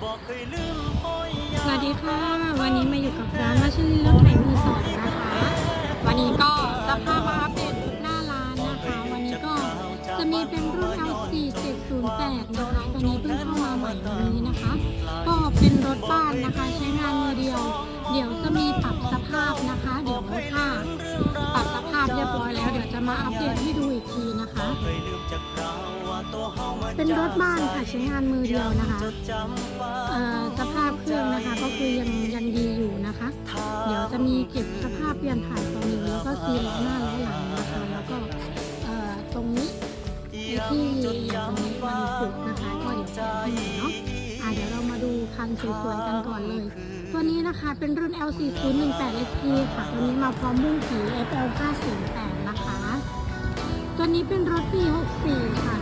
สวัสดีค่ะ วันนี้มาอยู่กับร้านมาชิลีรถไถมือสองนะคะ วันนี้ก็จะพามาอัปเดตหน้าร้านนะคะ วันนี้ก็จะมีเป็นรุ่น L4 708 นะคะตัวนี้เพิ่งเข้ามาใหม่วันนี้นะคะ ก็เป็นรถบ้านนะคะใช้งานมือเดียว เดี๋ยวจะมีปรับสภาพนะคะ เดี๋ยวถ้าปรับสภาพเรียบร้อยแล้ว เดี๋ยวจะมาอัปเดตให้ดูอีกทีนะคะ เป็นรถบ้านค่ะใช้งานมือเดียวนะคะสภาพเครื่องนะคะก็คือยังยังดีอยู่นะคะ เดี๋ยวจะมีเก็บสภาพเปลี่ยนถ่ายตัวนี้แล้วก็ซีล้อหน้าแล้อหลังนะคะแล้วก็ตรงนี้ไอที่ยังมีมันผุนะคะก็เดี๋ยวจะให้ใหม่เนาะอะเดี๋ยวเรามาดูคันสวยๆกันก่อนเลย ตัวนี้นะคะเป็นรุ่น L4018SP ค่ะ ตัวนี้มาพร้อมมุ้งผี FL508 นะคะ ตัวนี้เป็นรถปี64ค่ะ